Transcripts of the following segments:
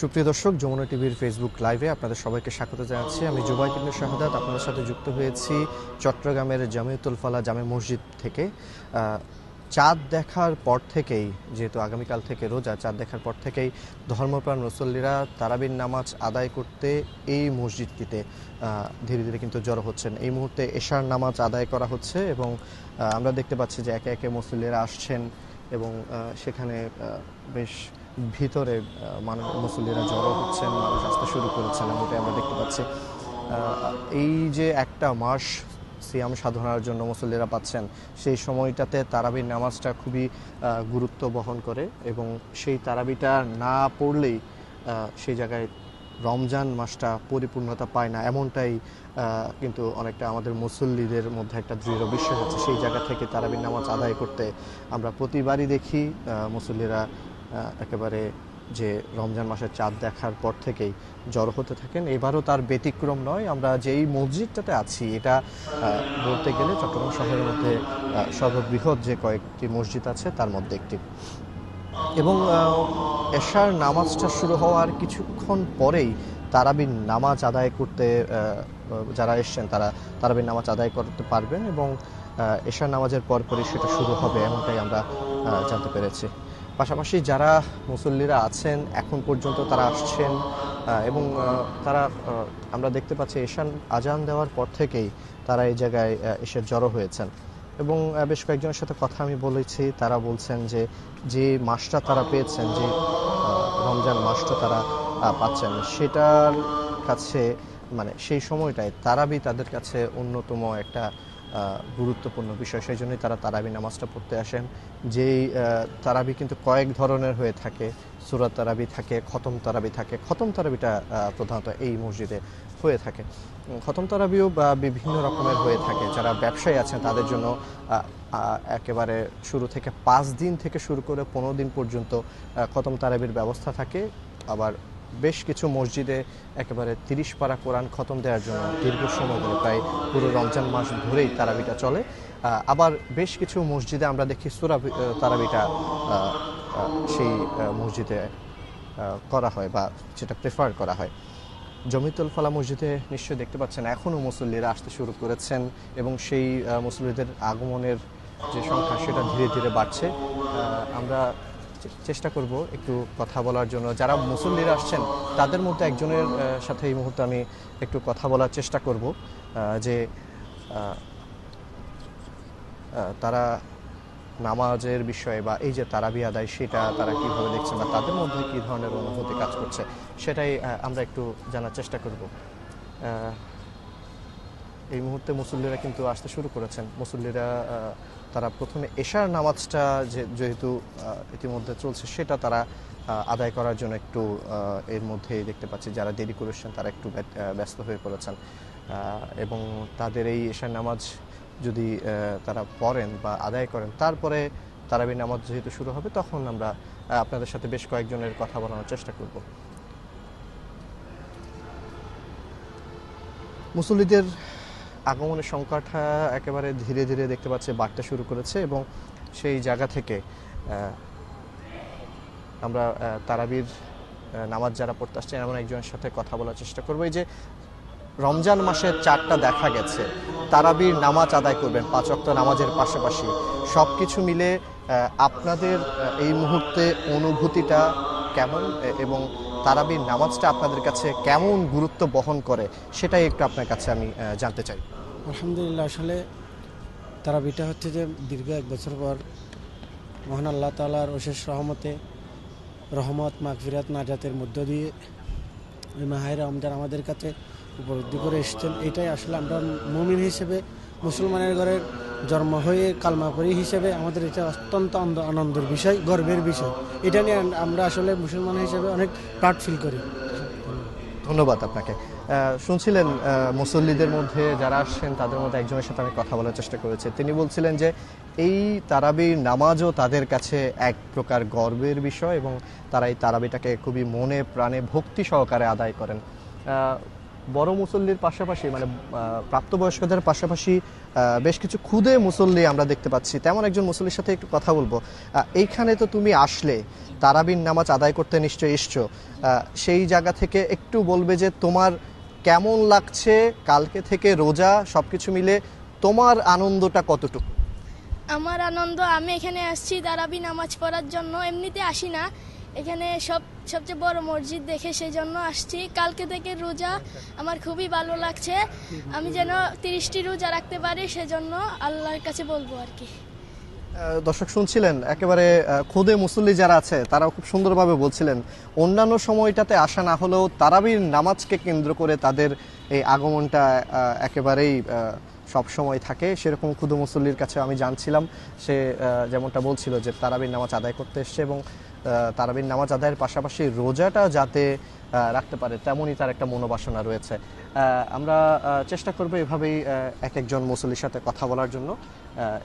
সুপ্রিয় দর্শক, যমুনা টিভির ফেসবুক লাইভে আপনাদের সবাইকে স্বাগত জানাচ্ছি। আমি জুবাই কিবনে শাহাদাত। আপনাদের সাথে যুক্ত হয়েছি চট্টগ্রামের জামিউতুল ফালা জামে মসজিদ থেকে। চাঁদ দেখার পর থেকেই, যেহেতু আগামীকাল থেকে রোজা, চাঁদ দেখার পর থেকেই ধর্মপ্রাণ মুসল্লিরা তারাবির নামাজ আদায় করতে এই মসজিদটিতে ধীরে ধীরে কিন্তু জড়ো হচ্ছেন। এই মুহূর্তে এশার নামাজ আদায় করা হচ্ছে এবং আমরা দেখতে পাচ্ছি যে একে একে মুসল্লিরা আসছেন এবং সেখানে বেশ ভিতরে মানুষ, মুসল্লিরা জড়ো হচ্ছেন, মানুষ আসতে শুরু করেছেন এমনটাই আমরা দেখতে পাচ্ছি। এই যে একটা মাস সিয়াম সাধনার জন্য মুসল্লিরা পাচ্ছেন, সেই সময়টাতে তারাবির নামাজটা খুবই গুরুত্ব বহন করে এবং সেই তারাবিটা না পড়লেই সেই জায়গায় রমজান মাসটা পরিপূর্ণতা পায় না এমনটাই কিন্তু অনেকটা আমাদের মুসল্লিদের মধ্যে একটা দৃঢ় বিশ্বাস আছে। সেই জায়গা থেকে তারাবির নামাজ আদায় করতে আমরা প্রতিবারই দেখি মুসল্লিরা একেবারে যে রমজান মাসের চাঁদ দেখার পর থেকেই জড়ো হতে থাকেন। এবারও তার ব্যতিক্রম নয়, আমরা যেই মসজিদটাতে আছি, এটা বলতে গেলে চট্টগ্রাম শহরের মধ্যে সর্ববৃহৎ যে কয়েকটি মসজিদ আছে, তার মধ্যে একটি। এবং এশার নামাজটা শুরু হওয়ার কিছুক্ষণ পরেই তারাবির নামাজ আদায় করতে যারা এসছেন, তারা তারাবির নামাজ আদায় করতে পারবেন এবং এশার নামাজের পরপরই সেটা শুরু হবে, এমনটাই আমরা জানতে পেরেছি। পাশাপাশি যারা মুসল্লিরা আছেন, এখন পর্যন্ত তারা আসছেন এবং তারা আমরা দেখতে পাচ্ছি এশান আজান দেওয়ার পর থেকেই তারা এই জায়গায় এসে জড়ো হয়েছেন। এবং বেশ কয়েকজনের সাথে কথা আমি বলেছি। তারা বলছেন যে যে মাসটা তারা পেয়েছেন, যে রমজান মাসটা তারা পাচ্ছেন, সেটার কাছে মানে সেই সময়টায় তারাবি তাদের কাছে অন্যতম একটা গুরুত্বপূর্ণ বিষয়। সেই জন্যই তারা তারাবি নামাজটা পড়তে আসেন। যেই তারাবি কিন্তু কয়েক ধরনের হয়ে থাকে। সুরাত তারাবি থাকে, খতম তারাবি থাকে। খতম তারাবিটা প্রধানত এই মসজিদে হয়ে থাকে। খতম তারাবিও, বা, বিভিন্ন রকমের হয়ে থাকে। যারা ব্যবসায়ী আছেন, তাদের জন্য একেবারে শুরু থেকে পাঁচ দিন থেকে শুরু করে পনেরো দিন পর্যন্ত খতম তারাবির ব্যবস্থা থাকে। আবার বেশ কিছু মসজিদে একেবারে তিরিশ পারা কোরআন খতম দেওয়ার জন্য দীর্ঘ সময় ধরে প্রায় পুরো রমজান মাস ধরেই তারাবিটা চলে। আবার বেশ কিছু মসজিদে আমরা দেখি সুরা তারাবিটা সেই মসজিদে করা হয় বা যেটা প্রেফার করা হয়। জমিতুল ফালা মসজিদে নিশ্চয়ই দেখতে পাচ্ছেন এখনও মুসল্লিরা আসতে শুরু করেছেন এবং সেই মুসল্লিদের আগমনের যে সংখ্যা সেটা ধীরে ধীরে বাড়ছে। আমরা চেষ্টা করব একটু কথা বলার জন্য। যারা মুসল্লিরা আসছেন, তাদের মধ্যে একজনের সাথে এই মুহূর্তে আমি একটু কথা বলার চেষ্টা করব যে তারা নামাজের বিষয়ে বা এই যে তারাবি আদায়, সেটা তারা কীভাবে দেখছেন বা তাদের মধ্যে কী ধরনের অনুভূতি কাজ করছে, সেটাই আমরা একটু জানার চেষ্টা করব। এই মুহূর্তে মুসল্লিরা কিন্তু আসতে শুরু করেছেন। মুসল্লিরা তারা প্রথমে এশার নামাজটা যেহেতু ইতিমধ্যে চলছে, সেটা তারা আদায় করার জন্য একটু এর মধ্যেই দেখতে পাচ্ছি যারা দেরি করেছেন তারা একটু ব্যস্ত হয়ে পড়েছেন। এবং তাদের এই এশার নামাজ যদি তারা পড়েন বা আদায় করেন, তারপরে তারাবি নামাজ যেহেতু শুরু হবে, তখন আমরা আপনাদের সাথে বেশ কয়েকজনের কথা বলানোর চেষ্টা করব। মুসল্লিদের আগমনের সংখ্যাটা একেবারে ধীরে ধীরে দেখতে পাচ্ছে, বাড়তে শুরু করেছে এবং সেই জায়গা থেকে আমরা তারাবির নামাজ যারা পড়তে আসছেন, এমন একজনের সাথে কথা বলার চেষ্টা করব। এই যে রমজান মাসে চারটা দেখা গেছে, তারাবির নামাজ আদায় করবেন, পাঁচ ওয়াক্ত নামাজের পাশাপাশি। সব কিছু মিলে আপনাদের এই মুহূর্তে অনুভূতিটা কেমন? এবং তারাবির নামাজটা আপনাদের কাছে কেমন গুরুত্ব বহন করে, সেটাই একটু আপনার কাছে আমি জানতে চাই। আলহামদুলিল্লাহ, আসলে তারাবিটা হচ্ছে যে দীর্ঘ এক বছর পর মহান আল্লাহ তালার অশেষ রহমতে, রহমত, মাগফিরাত, নাজাতের মধ্য দিয়ে মাহাই রমজান আমাদের কাছে উপলব্ধি করে এসেছেন। এটাই আসলে আমরা মমিন হিসেবে মুসলমানের ঘরের জন্ম হয়ে কালমা করি হিসেবে আমাদের এটা অত্যন্ত আনন্দ- আনন্দের বিষয়, গর্বের বিষয়। এটা নিয়ে আমরা আসলে মুসলমান হিসেবে অনেক প্রাউড ফিল করি। ধন্যবাদ আপনাকে। শুনছিলেন মুসল্লিদের মধ্যে যারা আসছেন, তাদের মধ্যে একজনের সাথে আমি কথা বলার চেষ্টা করেছি। তিনি বলছিলেন যে, এই তারাবির নামাজও তাদের কাছে এক প্রকার গর্বের বিষয় এবং তারা এই তারাবিটাকে খুবই মনে প্রাণে ভক্তি সহকারে আদায় করেন। বড় মুসল্লির পাশাপাশি মানে প্রাপ্তবয়স্কদের পাশাপাশি বেশ কিছু ক্ষুদে মুসল্লি আমরা দেখতে পাচ্ছি। তেমন একজন মুসল্লির সাথে একটু কথা বলব। এইখানে তো তুমি আসলে তারাবিন নামাজ আদায় করতে নিশ্চয়ই এসছো। সেই জায়গা থেকে একটু বলবে যে তোমার কেমন লাগছে? কালকে থেকে রোজা সবকিছু মিলে তোমার আনন্দটা কতটুকু? আমার আনন্দ, আমি এখানে আসছি দারাবি নামাজ পড়ার জন্য। এমনিতে আসি না। এখানে সব, সবচেয়ে বড় মসজিদ দেখে সেই জন্য আসছি। কালকে থেকে রোজা আমার খুবই ভালো লাগছে। আমি যেন তিরিশটি রোজা রাখতে পারি সেজন্য আল্লাহর কাছে বলব আর কি। দর্শক শুনছিলেন, একেবারে খুদে মুসল্লি যারা আছে, তারাও খুব সুন্দরভাবে বলছিলেন, অন্যান্য সময়টাতে আসা না হলেও তারাবির নামাজকে কেন্দ্র করে তাদের এই আগমনটা একেবারেই সব সময় থাকে। সেরকম খুদে মুসল্লির কাছে আমি জানছিলাম। সে যেমনটা বলছিল যে তারাবির নামাজ আদায় করতে এসছে এবং তারাবির নামাজ আদায়ের পাশাপাশি রোজাটা যাতে রাখতে পারে, তেমনই তার একটা মনোবাসনা রয়েছে। আমরা চেষ্টা করব এভাবেই এক একজন মুসল্লির সাথে কথা বলার জন্য।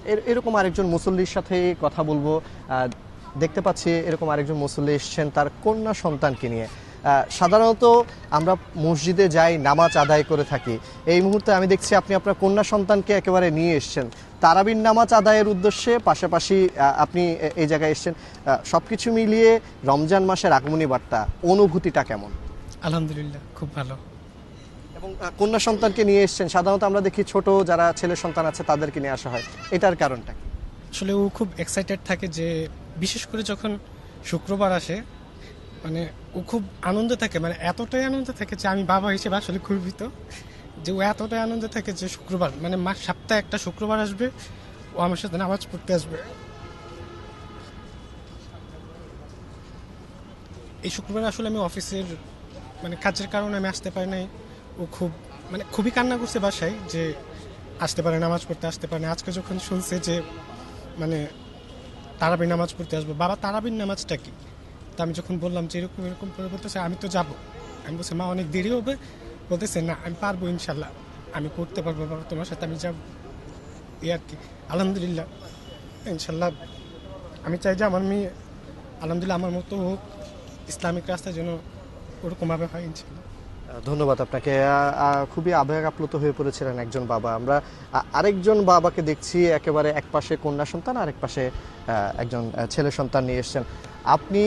এর- এরকম আরেকজন মুসল্লির সাথে কথা বলব। দেখতে পাচ্ছি এরকম আরেকজন মুসল্লি এসছেন তার কন্যা সন্তানকে নিয়ে। সাধারণত আমরা মসজিদে যাই নামাজ আদায় করে থাকি। এই মুহূর্তে আমি দেখছি আপনি আপনার কন্যা সন্তানকে একেবারে নিয়ে এসছেন। তারাবির নামাজ আদায়ের উদ্দেশ্যে পাশাপাশি আপনি এই জায়গায় এসছেন। সব কিছু মিলিয়ে রমজান মাসের আগমনী বার্তা অনুভূতিটা কেমন? আলহামদুলিল্লাহ খুব ভালো। এবং কন্যা সন্তানকে নিয়ে এসছেন। সাধারণত আমরা দেখি ছোট যারা ছেলে সন্তান আছে তাদেরকে নিয়ে আসা হয়। এটার কারণটা আসলে ও খুব এক্সাইটেড থাকে যে বিশেষ করে যখন শুক্রবার আসে মানে ও খুব আনন্দে থাকে মানে এতটাই আনন্দ থাকে যে আমি বাবা হিসেবে আসলে গর্বিত যে ও এতটাই আনন্দ থাকে যে শুক্রবার মানে মাস সপ্তাহে একটা শুক্রবার আসবে, ও আমার সাথে নামাজ পড়তে আসবে। এই শুক্রবার আসলে আমি অফিসের মানে কাজের কারণে আমি আসতে পারি নাই। ও খুব মানে খুবই কান্না করছে বাসায় যে আসতে পারে, নামাজ পড়তে আসতে পারে না আজকে যখন শুনছে যে মানে তারাবির নামাজ পড়তে আসব, বাবা তারাবির নামাজটা কি? তা আমি যখন বললাম যে এরকম এরকম করে বলতেছে, আমি তো যাব। আমি বলছি, মা, অনেক দেরি হবে। বলতেছে, না, আমি পারব ইনশাল্লাহ। আমি করতে পারব, বাবা, তোমার সাথে আমি যাব। এই আর কি। আলহামদুলিল্লাহ, ইনশাল্লাহ। আমি চাই যে আমার মেয়ে, আলহামদুলিল্লাহ, আমার মতো হোক, ইসলামিক রাস্তায় যেন ওরকমভাবে হয়, ইনশাল্লাহ। ধন্যবাদ আপনাকে। খুবই আবেগ আপ্লুত হয়ে পড়েছিলেন একজন বাবা। আমরা আরেকজন বাবাকে দেখছি, একেবারে এক পাশে কন্যা সন্তান আরেক পাশে একজন ছেলে সন্তান নিয়ে এসেছেন। আপনি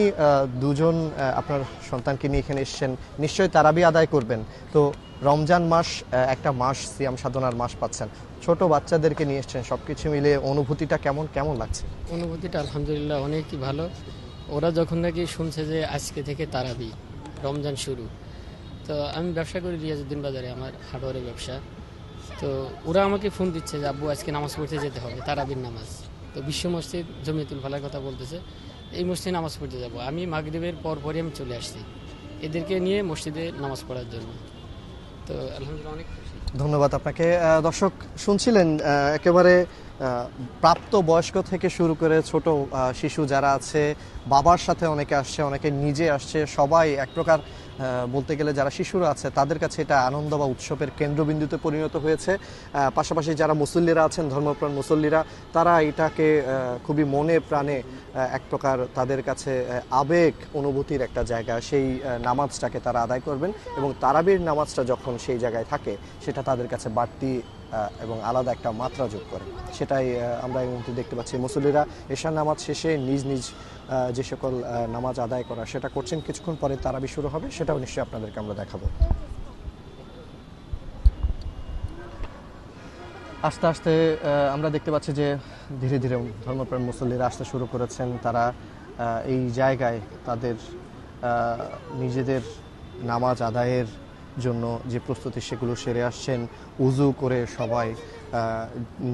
দুজন আপনার সন্তানকে নিয়ে এখানে এসেছেন, নিশ্চয়ই তারাবি আদায় করবেন। তো রমজান মাস একটা মাস, সিয়াম সাধনার মাস পাচ্ছেন। ছোট বাচ্চাদেরকে নিয়ে এসেছেন, সবকিছু মিলে অনুভূতিটা কেমন কেমন লাগছে? অনুভূতিটা আলহামদুলিল্লাহ অনেকই ভালো। ওরা যখন নাকি শুনছে যে আজকে থেকে তারাবি, রমজান শুরু, তো আমি ব্যবসা করি রিয়াজুদ্দিন বাজারে, আমার হার্ডওয়ারের ব্যবসা। তো ওরা আমাকে ফোন দিচ্ছে যে, আব্বু, আজকে নামাজ পড়তে যেতে হবে, তারাবির নামাজ। তো বিশ্ব মসজিদ জমিয়তুল ফালার কথা বলতেছে। এই মসজিদে নামাজ পড়তে যাব। আমি মাগরীবের পর পরই আমি চলে আসছি। এদেরকে নিয়ে মসজিদে নামাজ পড়ার জন্য। তো আলহামদুলিল্লাহ অনেক ধন্যবাদ আপনাকে। দর্শক, শুনছিলেন একেবারে প্রাপ্ত বয়স্ক থেকে শুরু করে ছোট শিশু যারা আছে, বাবার সাথে অনেকে আসছে, অনেকে নিজে আসছে, সবাই এক প্রকার বলতে গেলে যারা শিশুরা আছে, তাদের কাছে এটা আনন্দ বা উৎসবের কেন্দ্রবিন্দুতে পরিণত হয়েছে। পাশাপাশি যারা মুসল্লিরা আছেন, ধর্মপ্রাণ মুসল্লিরা, তারা এটাকে খুবই মনে প্রাণে এক প্রকার তাদের কাছে আবেগ অনুভূতির একটা জায়গা। সেই নামাজটাকে তারা আদায় করবেন এবং তারাবির নামাজটা যখন সেই জায়গায় থাকে, সেটা তাদের কাছে বাড়তি এবং আলাদা একটা মাত্রা যোগ করে। সেটাই আমরা এই মুহূর্তে দেখতে পাচ্ছি। মুসল্লিরা এশার নামাজ শেষে নিজ নিজ যে সকল নামাজ আদায় করা সেটা করছেন, কিছুক্ষণ পরে তারাবি শুরু হবে, সেটাও নিশ্চয়ই আপনাদেরকে আমরা দেখাবো। আস্তে আস্তে আমরা দেখতে পাচ্ছি যে ধীরে ধীরে ধর্মপ্রাণ মুসল্লিরা আসতে শুরু করেছেন। তারা এই জায়গায় তাদের নিজেদের নামাজ আদায়ের জন্য যে প্রস্তুতি সেগুলো সেরে আসছেন, উজু করে সবাই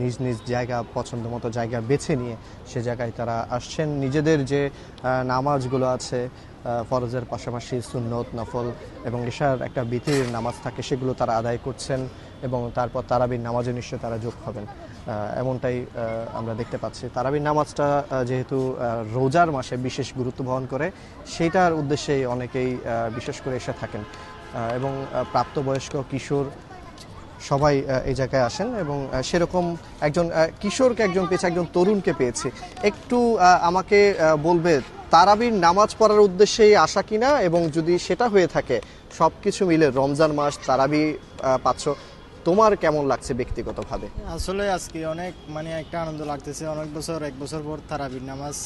নিজ নিজ জায়গা পছন্দ মতো জায়গা বেছে নিয়ে সে জায়গায় তারা আসছেন। নিজেদের যে নামাজগুলো আছে ফরজের পাশাপাশি সুন্নত, নফল এবং এশার একটা বিতির নামাজ থাকে, সেগুলো তারা আদায় করছেন এবং তারপর তারাবির নামাজে নিশ্চয় তারা যোগ হবেন এমনটাই আমরা দেখতে পাচ্ছি। তারাবির নামাজটা যেহেতু রোজার মাসে বিশেষ গুরুত্ব বহন করে সেইটার উদ্দেশ্যেই অনেকেই বিশেষ করে এসে থাকেন। এবং প্রাপ্তবয়স্ক কিশোর সবাই এই জায়গায় আসেন এবং সেরকম একজন কিশোরকে একজন পেয়েছে, একজন তরুণকে পেয়েছে। একটু আমাকে বলবে, তারাবির নামাজ পড়ার উদ্দেশ্যেই আসা কিনা এবং যদি সেটা হয়ে থাকে সব কিছু মিলে রমজান মাস তারাবি পাচ্ছ। তোমার কেমন লাগছে ব্যক্তিগতভাবে? আসলে আজকে অনেক মানে একটা আনন্দ লাগতেছে। অনেক বছর, এক বছর পর তারাবির নামাজ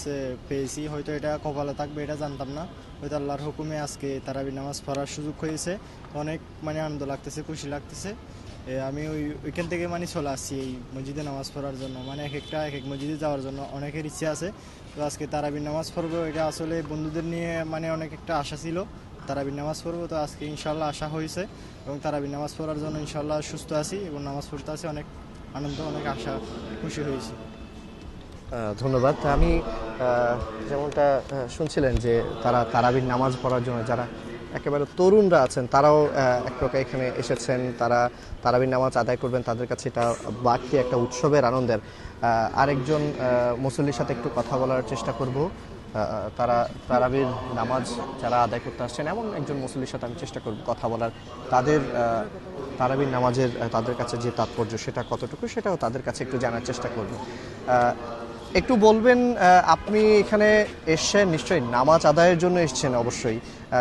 পেয়েছি। হয়তো এটা কপালে থাকবে, এটা জানতাম না। হয়তো আল্লাহর হুকুমে আজকে তারাবির নামাজ পড়ার সুযোগ হয়েছে। অনেক মানে আনন্দ লাগতেছে, খুশি লাগতেছে। আমি ওই, ওইখান থেকে মানে চলে আসছি এই মসজিদে নামাজ পড়ার জন্য। মানে এক একটা, এক এক মসজিদে যাওয়ার জন্য অনেকের ইচ্ছে আছে। তো আজকে তারাবির নামাজ পড়ব, এটা আসলে বন্ধুদের নিয়ে মানে অনেক একটা আশা ছিল। তারাবির নামাজ পড়ব, তো আজকে ইনশাল্লাহ আশা হয়েছে এবং তারাবির নামাজ পড়ার জন্য ইনশাল্লাহ সুস্থ আছি এবং নামাজ পড়তে আছি অনেক আনন্দ, অনেক আশা, খুশি হয়েছি। ধন্যবাদ। আমি যেমনটা শুনছিলেন যে তারা তারাবির নামাজ পড়ার জন্য যারা একেবারে তরুণরা আছেন, তারাও এক প্রকার এখানে এসেছেন, তারা তারাবির নামাজ আদায় করবেন, তাদের কাছে এটা বাড়তি একটা উৎসবের আনন্দের। আরেকজন মুসল্লির সাথে একটু কথা বলার চেষ্টা করব। তারা তারাবির নামাজ যারা আদায় করতে আসছেন এমন একজন মুসল্লির সাথে আমি চেষ্টা করব কথা বলার। তাদের তারাবির নামাজের তাদের কাছে যে তাৎপর্য সেটা কতটুকু সেটাও তাদের কাছে একটু জানার চেষ্টা করব। একটু বলবেন আপনি এখানে এসছেন, নিশ্চয়ই নামাজ আদায়ের জন্য এসছেন অবশ্যই।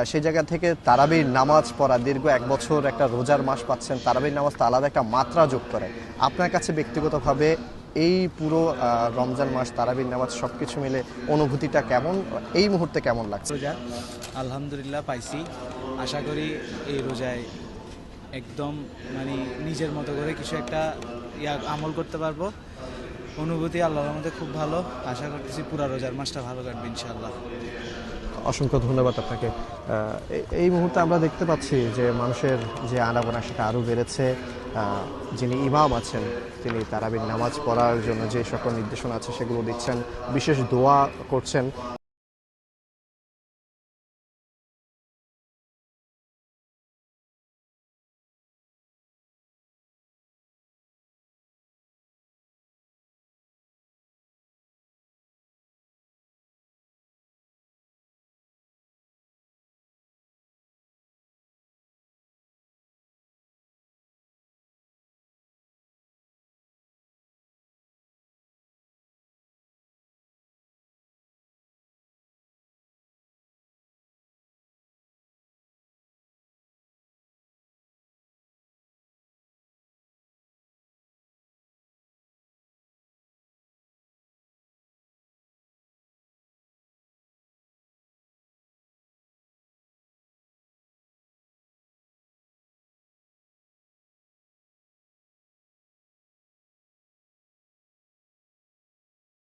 সেই জায়গা থেকে তারাবির নামাজ পড়া দীর্ঘ এক বছর, একটা রোজার মাস পাচ্ছেন। তারাবির নামাজ তো আলাদা একটা মাত্রা যোগ করে আপনার কাছে ব্যক্তিগতভাবে এই পুরো রমজান মাস, তারাবির নামাজ সব কিছু মিলে অনুভূতিটা কেমন? এই মুহূর্তে কেমন লাগছে? রোজা, আলহামদুলিল্লাহ পাইছি। আশা করি এই রোজায় একদম মানে নিজের মতো করে কিছু একটা ইয়া আমল করতে পারব। অনুভূতি আল্লাহর মধ্যে খুব ভালো। আশা করতেছি পুরা রোজার মাসটা ভালো কাটবে ইনশাল্লাহ অসংখ্য ধন্যবাদ আপনাকে। এই- মুহূর্তে আমরা দেখতে পাচ্ছি যে মানুষের যে আনাগোনা সেটা আরও বেড়েছে। যিনি ইমাম আছেন, তিনি তারাবির নামাজ পড়ার জন্য যে সকল নির্দেশনা আছে সেগুলো দিচ্ছেন, বিশেষ দোয়া করছেন।